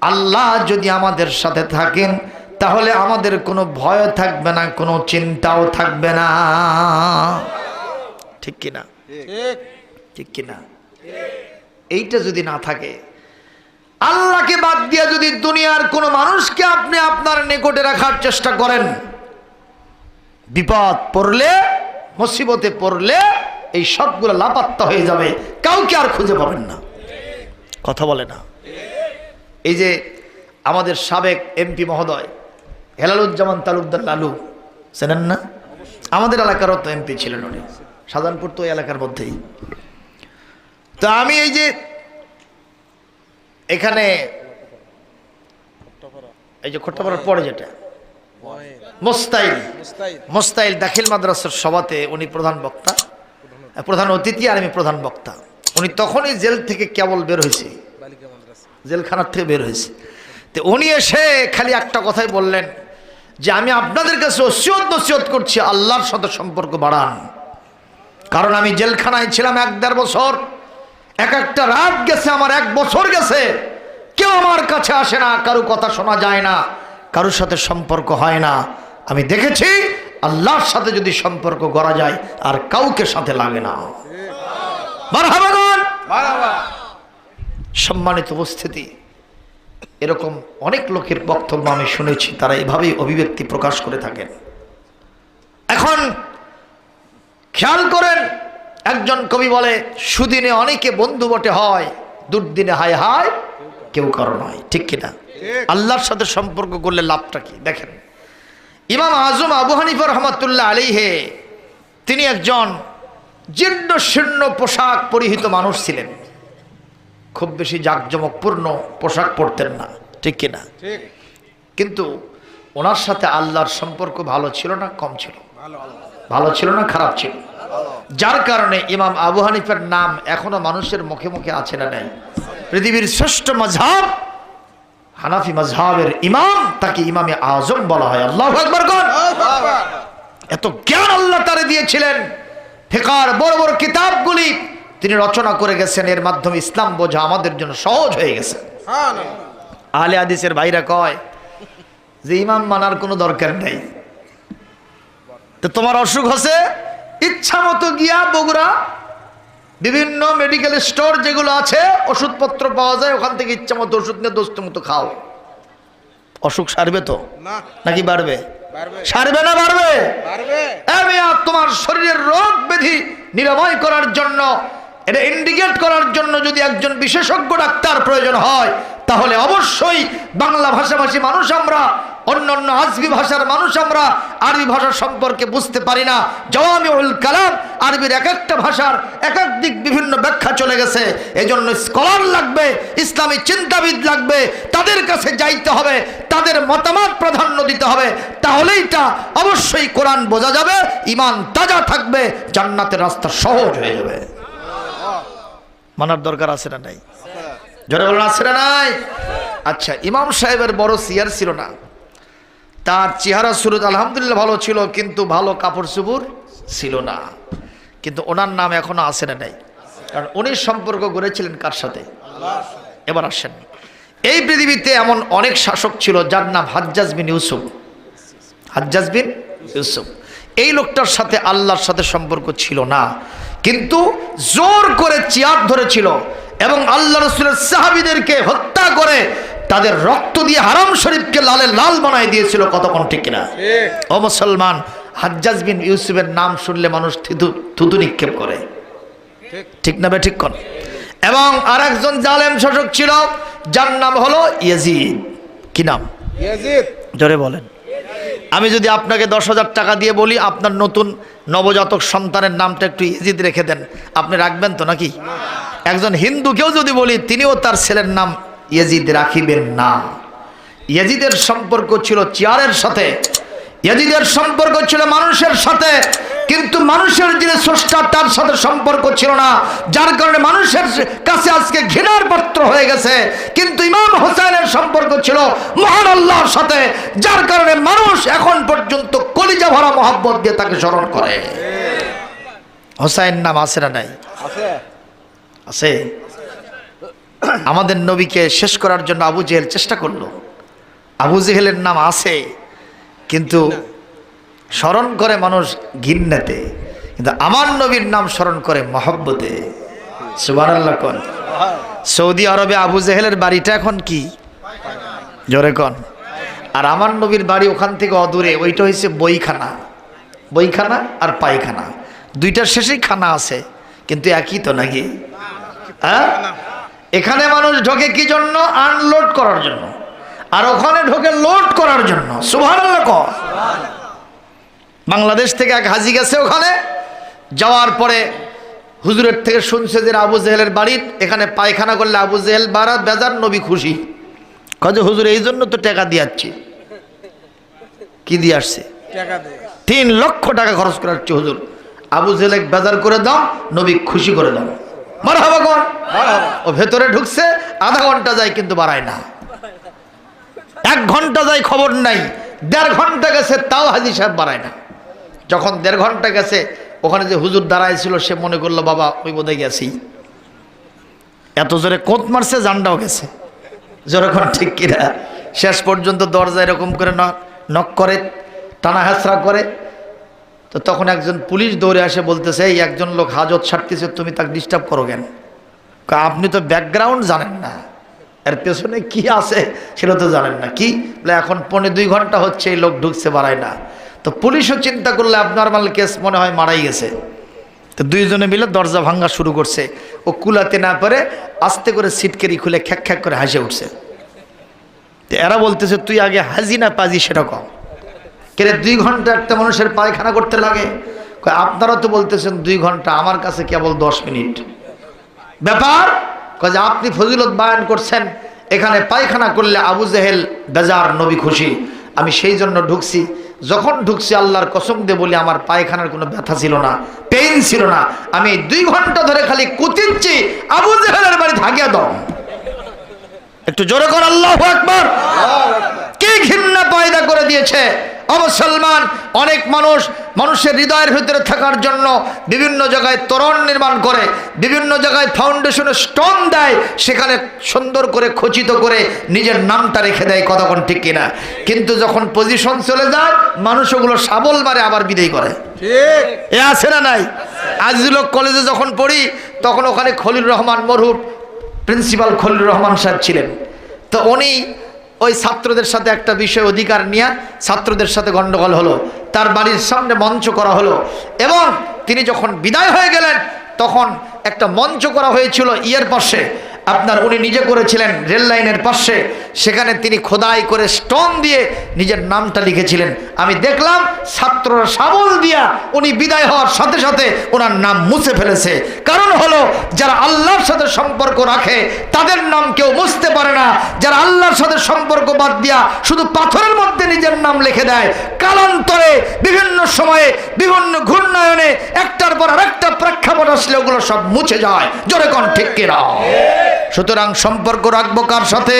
আল্লাহ যদি আমাদের সাথে থাকেন তাহলে আমাদের কোনো ভয় থাকবে না কোনো চিন্তাও থাকবে না। ঠিক কিনা? ঠিক। কিনা? এইটা যদি না থাকে আল্লাহকে বাদ দিয়ে যদি দুনিয়ার কোনো মানুষকে আপনি আপনার নিকটে রাখার চেষ্টা করেন বিপদ পড়লে মুসিবতে পড়লে এই সবগুলো লাপাত্তা হয়ে যাবে কাউকে আর খুঁজে পাবেন না। কথা বলে না। এই যে আমাদের সাবেক এমপি মহোদয়, হেলালুজ্জামান তালুকদার লালু, চেনেন না? আমাদের এলাকারও তো এমপি ছিলেন উনি। সাধারণপুর তো এলাকার মধ্যেই। তো আমি এই যে এখানে এই যে খোট্টাপাড়ার পরে যেটা, মোস্তাইল মোস্তাইল দাখিল মাদ্রাসার সভাতে উনি প্রধান বক্তা, প্রধান অতিথি আর আমি প্রধান বক্তা। উনি তখনই জেল থেকে কেবল বের হয়েছে। জেলখানার থেকে বের হয়েছে। তো উনি এসে খালি একটা কথাই বললেন যে আমি আপনাদের কাছে ওসিয়ত নসিয়ত করছি আল্লাহর সাথে সম্পর্ক বাড়ান। কারণ আমি জেলখানায় ছিলাম এক দেড় বছর এক একটা রাত গেছে আমার এক বছর গেছে। কেউ আমার কাছে আসে না কারও কথা শোনা যায় না কারোর সাথে সম্পর্ক হয় না। আমি দেখেছি আল্লাহর সাথে যদি সম্পর্ক করা যায় আর কাউকে সাথে লাগে না। মারহাবাগন মারাবা সম্মানিত উপস্থিতি। এরকম অনেক লোকের বক্তব্য আমি শুনেছি তারা এভাবেই অভিব্যক্তি প্রকাশ করে থাকেন। এখন খেয়াল করেন একজন কবি বলে সুদিনে অনেকে বন্ধু বটে হয় দুর্দিনে হায় হায় কেউ কারও নয়। ঠিক কিনা। আল্লাহর সাথে সম্পর্ক করলে লাভটা কি? দেখেন ইমাম আজম আবু হানিফা রহমতুল্লাহ আলিহে তিনি একজন জীর্ণ শীর্ণ পোশাক পরিহিত মানুষ ছিলেন। খুব বেশি জাঁকজমকপূর্ণ পোশাক পরতেন না ঠিক কিনা? ঠিক। কিন্তু ওনার সাথে আল্লাহর সম্পর্ক ভালো ছিল না কম ছিল? ভালো ছিল না খারাপ ছিল? যার কারণে ইমাম আবু হানিফের নাম এখনও মানুষের মুখে মুখে আছে না নাই? পৃথিবীর শ্রেষ্ঠ মজহাব হানাফি মজহাবের ইমাম তাকে ইমামে আজম বলা হয়। আল্লাহ এত জ্ঞান আল্লাহ তারে দিয়েছিলেন। ফেকার বড় বড় কিতাবগুলি তিনি রচনা করে গেছেন এর মাধ্যমে ইসলাম বোঝা আমাদের জন্য সহজ হয়ে গেছে। আলে হাদিসের ভাইরা কয় যে ইমাম মানার কোনো দরকার নেই। তো তোমার অসুখ হচ্ছে ইচ্ছা মতো গিয়া বগুড়া বিভিন্ন মেডিকেল স্টোর যেগুলো আছে ওষুধপত্র পাওয়া যায় ওখান থেকে ইচ্ছা মতো ওষুধ নিয়ে দোস্ত মতো খাও। অসুখ সারবে তো? নাকি বাড়বে? সারবে না বাড়বে? তোমার শরীরের রোগ ব্যাধি নিরাময় করার জন্য এটা ইন্ডিকেট করার জন্য যদি একজন বিশেষজ্ঞ ডাক্তার প্রয়োজন হয়, তাহলে অবশ্যই বাংলা ভাষাভাষী মানুষ আমরা অন্য অন্য আজবি ভাষার মানুষ আমরা আরবি ভাষা সম্পর্কে বুঝতে পারি না। জওয়ামিউল কালাম আরবির এক একটা ভাষার এক এক দিক বিভিন্ন ব্যাখ্যা চলে গেছে। এজন্য স্কলার লাগবে, ইসলামী চিন্তাবিদ লাগবে, তাদের কাছে যাইতে হবে, তাদের মতামত প্রাধান্য দিতে হবে। তাহলেই তা অবশ্যই কোরআন বোঝা যাবে ইমান তাজা থাকবে, জান্নাতের রাস্তা সহজ হয়ে যাবে। মানার দরকার আছে না নাই? জোরে বলুন, আছে না নাই? আচ্ছা ইমাম সাহেবের বড় সিয়ার ছিল না। তার চেহারা সুরত আলহামদুলিল্লাহ ভালো ছিল, কিন্তু ভালো কাপড় চুপুর ছিল না। কিন্তু ওনার নাম এখনও আসে না নাই। কারণ উনি সম্পর্ক গড়েছিলেন কার সাথে? এবার আসেন। এই পৃথিবীতে এমন অনেক শাসক ছিল, যার নাম হাজ্জাজ বিন ইউসুফ। হাজ্জাজ বিন ইউসুফ। এই লোকটার সাথে আল্লাহর সাথে সম্পর্ক ছিল না। কিন্তু জোর করে চেয়ার ধরেছিল এবং আল্লাহ রসুলের সাহাবিদেরকে হত্যা করে তাদের রক্ত দিয়ে হারাম শরীফকে লালে লাল বানাই দিয়েছিল কতক্ষণ ঠিক কিনা? ঠিক। ও মুসলমান হাজ্জাজ বিন ইউসুফের নাম শুনলে মানুষ থুতু নিক্ষেপ করে। ঠিক। না ঠিক কন? এবং আরেকজন জালেম শাসক ছিল যার নাম হলো ইয়াজিদ। কি নাম? ইয়াজিদ। জোরে বলেন। আমি যদি আপনাকে দশ হাজার টাকা দিয়ে বলি, আপনার নতুন নবজাতক সন্তানের নামটা একটু ইজিদ রেখে দেন। আপনি রাখবেন তো নাকি? একজন হিন্দুকেও যদি বলি, তিনিও তার ছেলের নাম ইয়েজিদ রাখিবেন না। ইয়েজিদের সম্পর্ক ছিল চেয়ারের সাথে। ইয়েজিদের সম্পর্ক ছিল মানুষের সাথে কিন্তু মানুষের যিনি স্রষ্টা তার সাথে সম্পর্ক ছিল না। যার কারণে মানুষের কাছে আজকে ঘৃণার পাত্র হয়ে গেছে। কিন্তু ইমাম হোসেনের সম্পর্ক ছিল মহান আল্লাহর সাথে যার কারণে মানুষ এখন পর্যন্ত কলিজা ভরা মহাব্বত দিয়ে তাকে স্মরণ করে। হোসাইন নাম আছে না নাই? আছে। আছে। আমাদের নবীকে শেষ করার জন্য আবু জেহেল চেষ্টা করল। আবু জেহেলের নাম আছে। কিন্তু স্মরণ করে মানুষ ঘিন্নাতে কিন্তু আমার নবীর নাম স্মরণ করে মহব্বতে। সুবহানাল্লাহ কোন। সৌদি আরবে আবু জেহেলের বাড়িটা এখন কি? জোরে কন। আর আমার নবীর বাড়ি ওখান থেকে অদূরে ওইটা হয়েছে বইখানা। বইখানা আর পায়খানা। দুইটার শেষেই খানা আছে কিন্তু একই তো নাকি? হ্যাঁ? এখানে মানুষ ঢোকে কি জন্য? আনলোড করার জন্য। আর ওখানে ঢোকে লোড করার জন্য। কর বাংলাদেশ থেকে এক হাজি গেছে ওখানে। যাওয়ার পরে হুজুরের থেকে শুনছে যে আবু জেহেলের বাড়ির এখানে পায়খানা করলে আবু জেহেল বাড়া বেজার নবী খুশি। কাজে হুজুর এই জন্য তো টাকা দিয়ে আসছি। কি দিয়ে আসছে? টাকা তিন লক্ষ টাকা খরচ করে আসছে হুজুর। আবু জেহেল বেজার করে দাও নবী খুশি করে দাও। মার হবা ও ভেতরে ঢুকছে আধা ঘণ্টা যায় কিন্তু বাড়ায় না। ঘণ্টা যায় খবর নাই, দেড় ঘণ্টা গেছে তাও হাজি সাহেব বাড়ায় না। যখন দেড় ঘণ্টা গেছে, ওখানে যে হুজুর দাঁড়ায় ছিল সে মনে করল, বাবা, ওই বোধহয় গেছি। এত জোরে কোত মারছে, জানটাও গেছে। যেরকম ঠিক কিনা? শেষ পর্যন্ত দরজা এরকম করে নক করে, টানা হাসরা করে। তো তখন একজন পুলিশ দৌড়ে আসে, বলতেছে, এই একজন লোক হাজত ছাড়তেছে তুমি তাকে ডিস্টার্ব করো কেন? আপনি তো ব্যাকগ্রাউন্ড জানেন না। এর পেছনে কি আছে সেটা তো জানেন না। কি? বলে এখন পৌনে দুই ঘণ্টা হচ্ছে, এই লোক ঢুকছে, বাড়ায় না। তো পুলিশও চিন্তা করলে আপনার মাল কেস মনে হয় মারাই গেছে। তো দুইজনে মিলে দরজা ভাঙা শুরু করছে। ও কুলাতে না পারে আস্তে করে সিটকেরি খুলে খ্যাক খ্যাক করে হাসে উঠছে। তো এরা বলতেছে, তুই আগে হাজি না পাজি, সেটা কম। কেরে দুই ঘণ্টা একটা মানুষের পায়খানা করতে লাগে? আপনারা তো বলতেছেন দুই ঘণ্টা, আমার কাছে কেবল দশ মিনিট। ব্যাপার যে আপনি ফজিলত বায়ান করছেন এখানে পায়খানা করলে আবু জেহেল বেজার নবী খুশি। আমি সেই জন্য ঢুকছি। যখন ঢুকছি আল্লাহর কসম দিয়ে বলি আমার পায়খানার কোনো ব্যথা ছিল না পেইন ছিল না। আমি দুই ঘণ্টা ধরে খালি কুতিচ্ছি আবু জেহেলের বাড়ি থাকিয়া দাও। একটু জোরে কর আল্লাহ একবার কি ঘৃণা পয়দা করে দিয়েছে? অমুসলমান অনেক মানুষ মানুষের হৃদয়ের ভিতরে থাকার জন্য বিভিন্ন জায়গায় তোরণ নির্মাণ করে বিভিন্ন জায়গায় ফাউন্ডেশনে স্টোন দেয় সেখানে সুন্দর করে খচিত করে নিজের নামটা রেখে দেয় কতক্ষণ ঠিক কিনা? কিন্তু যখন পজিশন চলে যায় মানুষ ওগুলো সাবল মারে আবার বিদায় করে। এ আছে না নাই? আজিজুলক কলেজে যখন পড়ি তখন ওখানে খলিল রহমান মরহুর প্রিন্সিপাল খলিল রহমান সাহেব ছিলেন। তো উনি ওই ছাত্রদের সাথে একটা বিষয় অধিকার নিয়ে ছাত্রদের সাথে গণ্ডগোল হলো। তার বাড়ির সামনে মঞ্চ করা হলো এবং তিনি যখন বিদায় হয়ে গেলেন, তখন একটা মঞ্চ করা হয়েছিল ইয়ের পাশে। আপনার উনি নিজে করেছিলেন রেল লাইনের পাশে। সেখানে তিনি খোদাই করে স্টোন দিয়ে নিজের নামটা লিখেছিলেন। আমি দেখলাম ছাত্ররা সাবল দিয়া উনি বিদায় হওয়ার সাথে সাথে ওনার নাম মুছে ফেলেছে। কারণ হলো, যারা আল্লাহর সাথে সম্পর্ক রাখে, তাদের নাম কেউ মুছতে পারে না। যারা আল্লাহর সাথে সম্পর্ক বাদ দিয়া শুধু পাথরের মধ্যে নিজের নাম লিখে দেয়, কালান্তরে বিভিন্ন সময়ে বিভিন্ন ঘূর্ণায়নে একটার পর আরেকটা প্রেক্ষাপট আসলে ওগুলো সব মুছে যায়। জোরে কোন ঠিক কিনা? সুতরাং সম্পর্ক রাখব কার সাথে?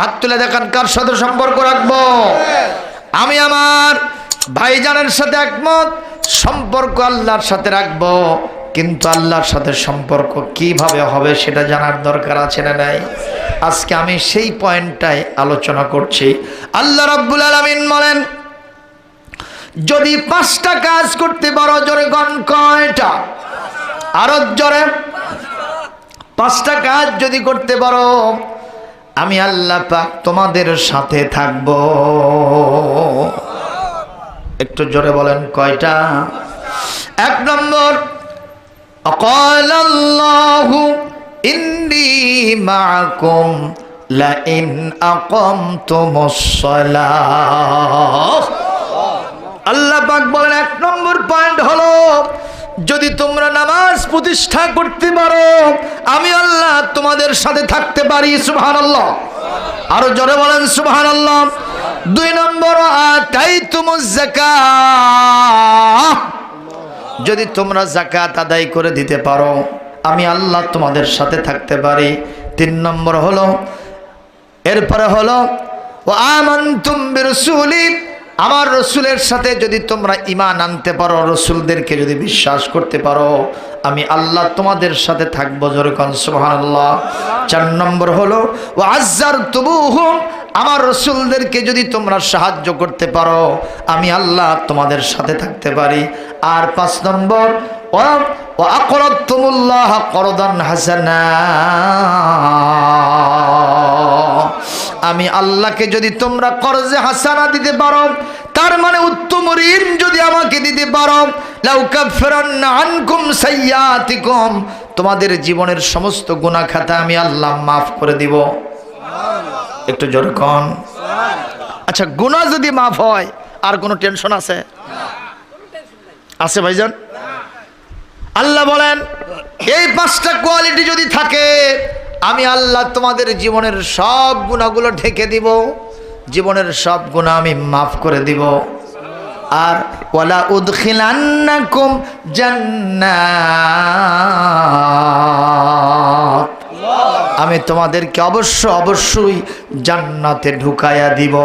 হাত তুলে দেখান, কার সাথে সম্পর্ক রাখব? আমি আমার ভাইজানের সাথে একমত, সম্পর্ক আল্লাহর সাথে রাখব। কিন্তু আল্লাহর সাথে সম্পর্ক কীভাবে হবে সেটা জানার দরকার আছে না নাই? আজকে আমি সেই পয়েন্টটাই আলোচনা করছি। আল্লাহ রাব্বুল আলামিন বলেন, যদি পাঁচটা কাজ করতে পারো জোরে গণ কয়টা? আরও জোরে। পাঁচটা কাজ যদি করতে পারো, আমি আল্লাহ পাক তোমাদের সাথে থাকব। একটু জোরে বলেন কয়টা? এক নম্বর মাকুম আল্লাহ পাক বলেন, এক নম্বর পয়েন্ট হলো যদি তোমরা নামাজ প্রতিষ্ঠা করতে পারো, আমি আল্লাহ তোমাদের সাথে থাকতে পারি সুবহান আল্লাহ আরও জোরে বলেন সুবহান আল্লাহ দুই নম্বর যদি তোমরা জাকাত আদায় করে দিতে পারো, আমি আল্লাহ তোমাদের সাথে থাকতে পারি। তিন নম্বর হলো, এরপরে হলো ও বিরসুলি আমার রসুলের সাথে যদি তোমরা ইমান আনতে পারো, রসুলদেরকে যদি বিশ্বাস করতে পারো, আমি আল্লাহ তোমাদের সাথে থাকব জোরকন, সুবহানাল্লাহ। চার নম্বর হলো ও আজ্জার তবু আমার রসুলদেরকে যদি তোমরা সাহায্য করতে পারো, আমি আল্লাহ তোমাদের সাথে থাকতে পারি। আর পাঁচ নম্বর ও ও আকরতুমুল্লাহ করদান হাসানা। আমি আল্লাহকে যদি তোমরা কর্জে হাসানা দিতে পারো, তার মানে উত্তম ঋণ যদি আমাকে দিতে পারো লাউকাফিরান্না আনকুম সাইয়াতিকুম, তোমাদের জীবনের সমস্ত গুনাহ খাতা আমি আল্লাহ মাফ করে দিব। একটু জোরে কন। আচ্ছা গুনাহ যদি মাফ হয়, আর কোনো টেনশন আছে? আছে ভাইজান? আল্লাহ বলেন, এই পাঁচটা কোয়ালিটি যদি থাকে আমি আল্লাহ তোমাদের জীবনের সব গুণাগুলো ঢেকে দিব। জীবনের সব গুণা আমি মাফ করে দিব। আর ওয়ালা উদখিলান্নাকুম জান্নাত। আমি তোমাদেরকে অবশ্য অবশ্যই জান্নাতে ঢুকায়া দিব।